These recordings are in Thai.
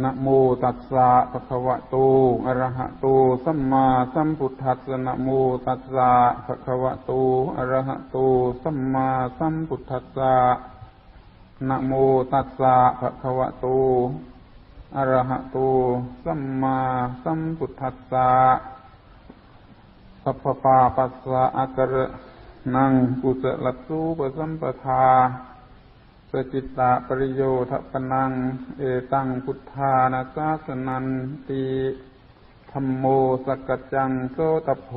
นะโมตัสสะภะคะวะโต อะระหะโต สัมมาสัมพุทธัสสะนะโมตัสสะภะคะวะโต อะระหะโต สัมมาสัมพุทธัสสะนะโมตัสสะภะคะวะโต อะระหะโต สัมมาสัมพุทธัสสะสัพพปาปัสสะอะกะระนังกุสลัสูปสัมปทา สจิตตะปริโยทปนัง เอตังพุทธานาสาสนันติธรรมโมสกจังโสตโพ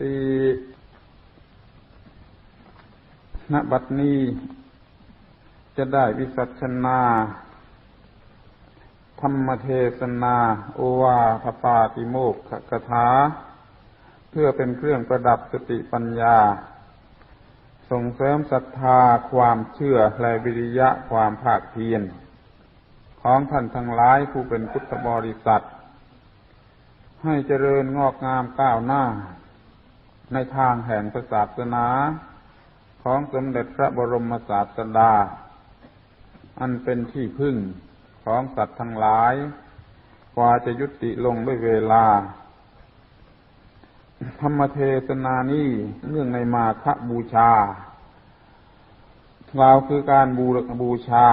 ติณบัดนี้จะได้วิสัชนา ธรรมเทศนา โอวาทปาติโมกขกถา เพื่อเป็นเครื่องประดับสติปัญญา ส่งเสริมศรัทธาความเชื่อและวิริยะความภาคเพียรของท่านทั้งหลายผู้เป็นพุทธบริษัท ให้เจริญงอกงามก้าวหน้า ในทางแห่งศาสนาของสมเด็จพระบรมศาสดา อันเป็นที่พึ่งของสัตว์ทั้งหลาย กว่าจะยุติลงด้วยเวลา ธรรมเทศนานี้เนื่องในมาคบูชากล่าวคือการบูบูชา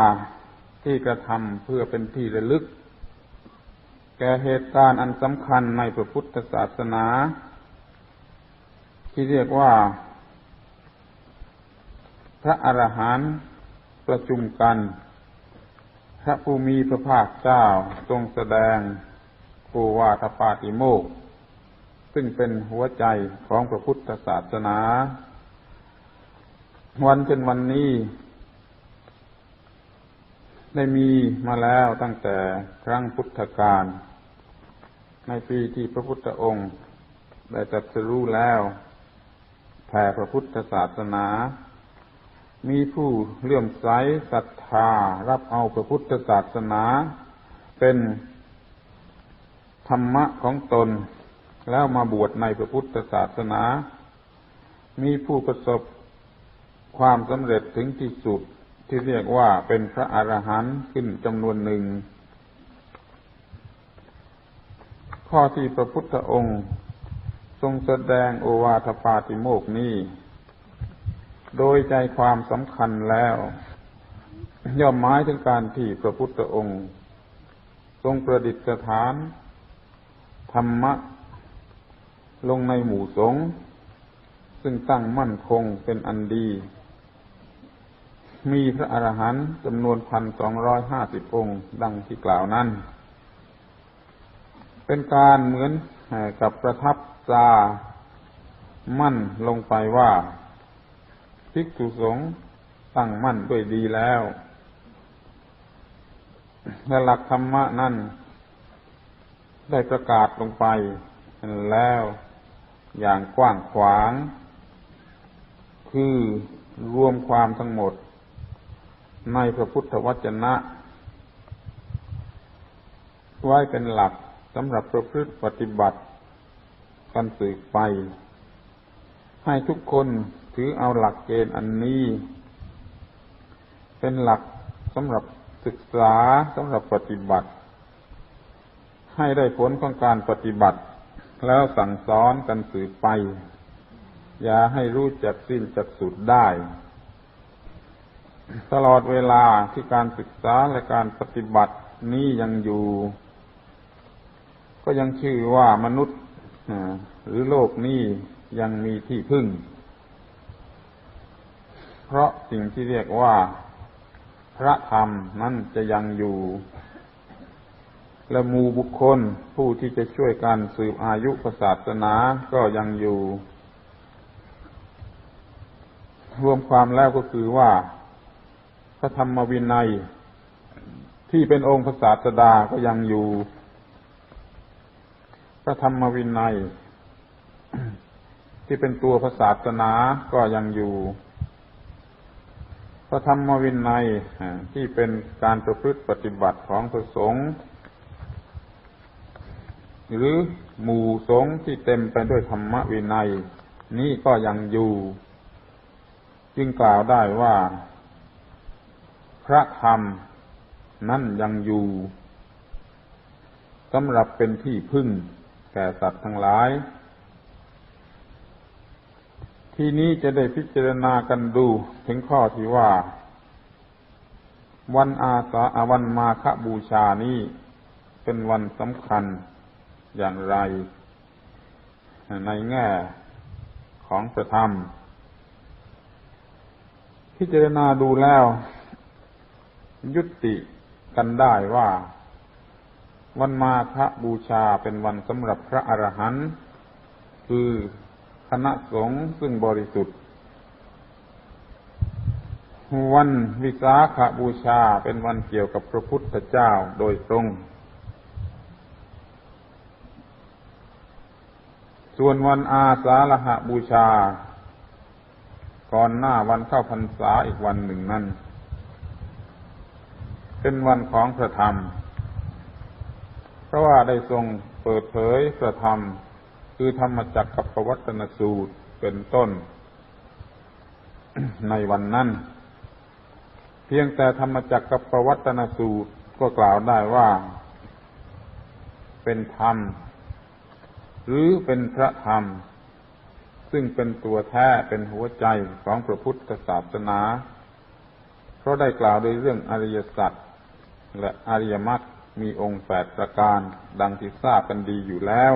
ที่กระทำเพื่อเป็นที่ระลึก แก่เหตุการณ์อันสำคัญในพระพุทธศาสนา ที่เรียกว่า พระอรหันต์ประชุมกัน พระภูมิพระภาคเจ้าทรงแสดงโูวาทปาติโมก ซึ่งเป็นหัวใจของพระพุทธศาสนา วันเป็นวันนี้ ได้มีมาแล้วตั้งแต่ครั้งพุทธกาลในปีที่พระพุทธองค์ได้ตรัสรู้แล้วแผ่พระพุทธศาสนา มีผู้เลื่อมใสศรัทธารับเอาพระพุทธศาสนา เป็นธรรมะของตน แล้วมาบวชในพระพุทธศาสนา มีผู้ประสบความสำเร็จถึงที่สุดที่เรียกว่าเป็นพระอรหันต์ขึ้นจำนวนหนึ่ง ข้อที่พระพุทธองค์ทรงแสดงโอวาทปาติโมกนี้ โดยใจความสำคัญแล้ว ย่อมหมายถึงการที่พระพุทธองค์ ทรงประดิษฐาน ธรรมะ ลงในหมู่สงฆ์ซึ่งตั้งมั่นคงเป็นอันดี มีพระอรหันต์จำนวนพันสองร้อยห้าสิบองค์ดังที่กล่าวนั้น เป็นการเหมือนกับประทับตามั่นลงไปว่าภิกษุสงฆ์ตั้งมั่นด้วยดีแล้วและหลักธรรมะนั้นได้ประกาศลงไปแล้ว อย่างกว้างขวาง คือรวมความทั้งหมด ในพระพุทธวจนะ ไว้เป็นหลักสำหรับประพฤติปฏิบัติกันสืบไป ให้ทุกคนถือเอาหลักเกณฑ์อันนี้ เป็นหลักสำหรับศึกษาสำหรับปฏิบัติ ให้ได้ผลของการปฏิบัติ แล้วสั่งสอนกันสืบไป อย่าให้รู้จักสิ้นจักสุดได้ ตลอดเวลาที่การศึกษาและการปฏิบัตินี้ยังอยู่ ก็ยังชื่อว่ามนุษย์หรือโลกนี้ยังมีที่พึ่ง เพราะสิ่งที่เรียกว่า พระธรรมนั้นจะยังอยู่ และมูบุคคลผู้ที่จะช่วยกันสืบอายุศาสนาก็ยังอยู่ รวมความแล้วก็คือว่า พระธรรมวินัย ที่เป็นองค์พระศาสดาก็ยังอยู่ พระธรรมวินัย ที่เป็นตัวพระศาสนาก็ยังอยู่ พระธรรมวินัยที่เป็นการประพฤติปฏิบัติของพระสงฆ์ หรือหมู่สงฆ์ที่เต็มไปด้วยธรรมวินัย นี้ก็ยังอยู่ จึงกล่าวได้ว่า พระธรรมนั่นยังอยู่สำหรับเป็นที่พึ่งแก่สัตว์ทั้งหลาย ที่นี้จะได้พิจารณากันดูถึงข้อที่ว่า วันอาสาอาวันมาคบูชานี้เป็นวันสำคัญ อย่างไร ในแง่ของประธรรม พิจารณาดูแล้ว ยุติกันได้ว่า วันมาฆบูชาเป็นวันสำหรับพระอรหันต์คือคณะสงฆ์ซึ่งบริสุทธิ์ วันวิสาขบูชาเป็นวันเกี่ยวกับพระพุทธเจ้าโดยตรง ส่วนวันอาสาฬหบูชา ก่อนหน้าวันเข้าพรรษาอีกวันหนึ่งนั้น เป็นวันของพระธรรม เพราะว่าได้ทรงเปิดเผยพระธรรม คือธรรมจักรกับปวัตนสูตรเป็นต้น ในวันนั้น เพียงแต่ธรรมจักรกับปวัตนสูตรก็กล่าวได้ว่า เป็นธรรม หรือเป็นพระธรรม ซึ่งเป็นตัวแท้เป็นหัวใจของพระพุทธศาสนา เพราะได้กล่าวโดยเรื่องอริยสัจและอริยมรรคมีองค์แปดประการดังที่ทราบกันดีอยู่แล้ว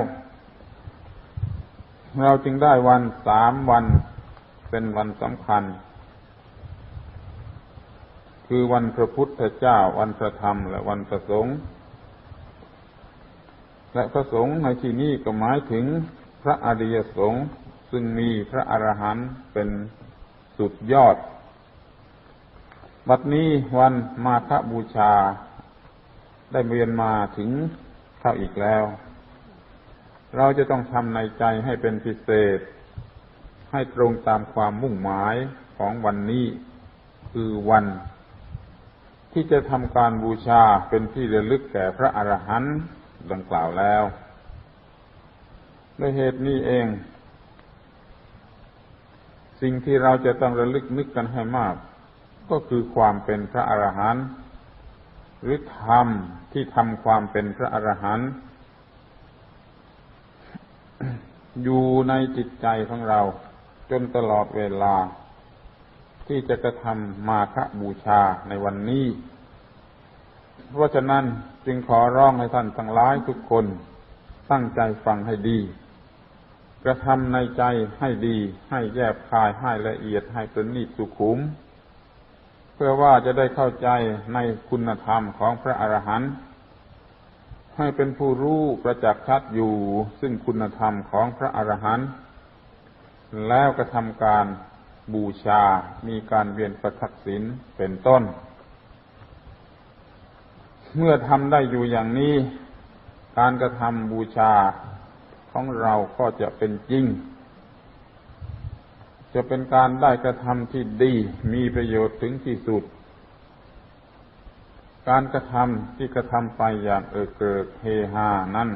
เราจึงได้วันสามวันเป็นวันสำคัญ คือวันพระพุทธเจ้าวันพระธรรมและวันพระสงฆ์ และพระสงฆ์ในที่นี้ก็หมายถึงพระอริยสงฆ์ซึ่งมีพระอรหันต์เป็นสุดยอด บัดนี้วันมาฆบูชา ได้เรียนมาถึงเข้าอีกแล้ว เราจะต้องทำในใจให้เป็นพิเศษ ให้ตรงตามความมุ่งหมายของวันนี้คือวัน ที่จะทำการบูชาเป็นที่ระลึกแก่พระอรหันต์ ดังกล่าวแล้วด้วยเหตุนี้เอง สิ่งที่เราจะต้องระลึกนึกกันให้มาก ก็คือความเป็นพระอรหันต์หรือธรรมที่ทำความเป็นพระอรหันต์อยู่ในจิตใจของเรา จนตลอดเวลา ที่จะกระทำมาฆบูชาในวันนี้ เพราะฉะนั้นจึงขอร้องให้ท่านทั้งหลายทุกคนตั้งใจฟังให้ดี กระทำในใจให้ดี ให้แยบคายให้ละเอียดให้ประณีตสุขุม เพื่อว่าจะได้เข้าใจในคุณธรรมของพระอรหันต์ให้เป็นผู้รู้ประจักษ์ชัดอยู่ ซึ่งคุณธรรมของพระอรหันต์แล้วกระทำการบูชา มีการเวียนประทักษิณเป็นต้น เมื่อทำได้อยู่อย่างนี้ การกระทำบูชาของเราก็จะเป็นจริง จะเป็นการได้กระทำที่ดีมีประโยชน์ถึงที่สุด การกระทำที่กระทำไปอย่างเออเกิดเฮฮานั่น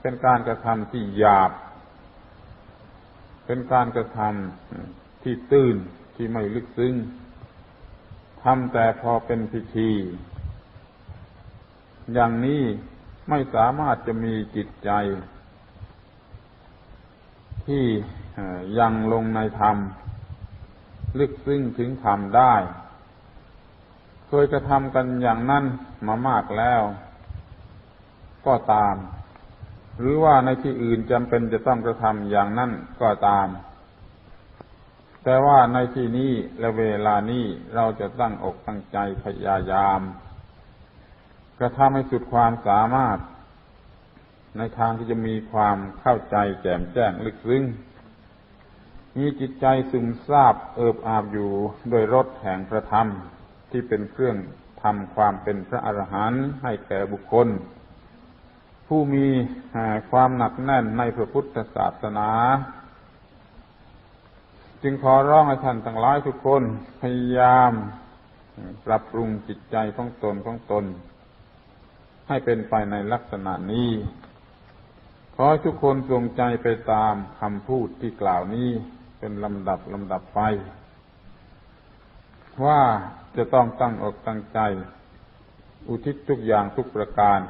เป็นการกระทำที่หยาบ เป็นการกระทำที่ตื้นที่ไม่ลึกซึ้งทำแต่พอเป็นพิธี อย่างนี้ไม่สามารถจะมีจิตใจ ที่ยังลงในธรรม ลึกซึ้งถึงธรรมได้ เคยกระทำกันอย่างนั้นมามากแล้ว ก็ตาม หรือว่าในที่อื่นจำเป็นจะต้องกระทำอย่างนั้นก็ตาม แต่ว่าในที่นี้และเวลานี้เราจะตั้งอกตั้งใจพยายาม กระทำให้สุดความสามารถ ในทางที่จะมีความเข้าใจแจ่มแจ้งลึกซึ้งมีจิตใจซึมซาบเอิบอาบอยู่โดยรสแห่งพระธรรมที่เป็นเครื่องทำความเป็นพระอรหันต์ให้แก่บุคคล ผู้มีความหนักแน่นในพระพุทธศาสนา จึงขอร้องให้ท่านทั้งหลายทุกคนพยายามปรับปรุงจิตใจของตนของตน ให้เป็นไปในลักษณะนี้ ขอทุกคนทรงใจไปตามคำพูดที่กล่าวนี้เป็นลำดับลำดับไป ว่าจะต้องตั้งอกตั้งใจ อุทิศทุกอย่างทุกประการ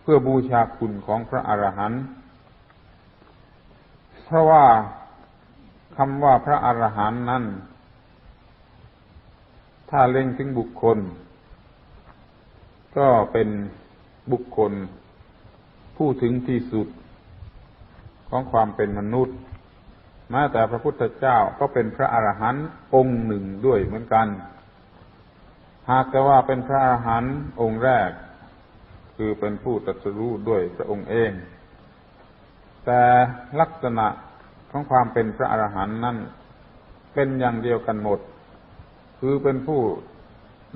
เพื่อบูชาคุณของพระอรหันต์เพราะว่าคำว่าพระอรหันต์นั้น ถ้าเล่งถึงบุคคล ก็เป็นบุคคลผู้ถึงที่สุดของความเป็นมนุษย์แม้แต่พระพุทธเจ้าก็เป็นพระอรหันต์องค์หนึ่งด้วยเหมือนกัน หากแต่ว่าเป็นพระอรหันต์องค์แรก คือเป็นผู้ตรัสรู้ด้วยพระองค์เอง แต่ลักษณะของความเป็นพระอรหันต์นั้นเป็นอย่างเดียวกันหมด คือเป็นผู้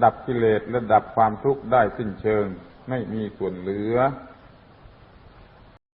ดับกิเลสและดับความทุกข์ได้สิ้นเชิง ไม่มีส่วนเหลือ